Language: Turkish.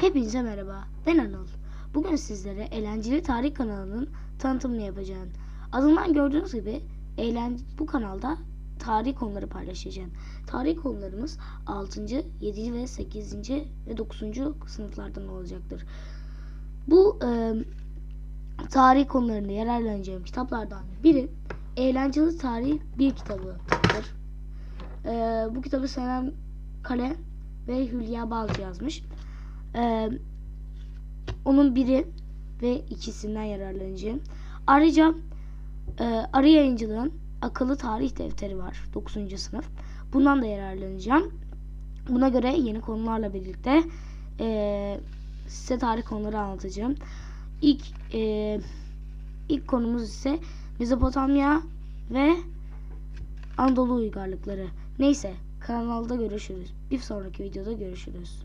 Hepinize merhaba. Ben Anıl. Bugün sizlere Eğlenceli Tarih kanalının tanıtımını yapacağım. Adından gördüğünüz gibi eğlen bu kanalda tarih konuları paylaşacağım. Tarih konularımız 6. 7. ve 8. ve 9. sınıflardan olacaktır. Bu e, tarih konularında yararlanacağım kitaplardan biri Eğlenceli Tarih bir kitabıdır. E, bu kitabı Senem Kale ve Hülya Balcı yazmış. Ee, onun biri ve ikisinden yararlanacağım. Ayrıca e, Arı Yayıncılığın akıllı tarih defteri var 9. sınıf. Bundan da yararlanacağım. Buna göre yeni konularla birlikte e, size tarih konuları anlatacağım. İlk e, ilk konumuz ise Mezopotamya ve Anadolu uygarlıkları. Neyse kanalda görüşürüz. Bir sonraki videoda görüşürüz.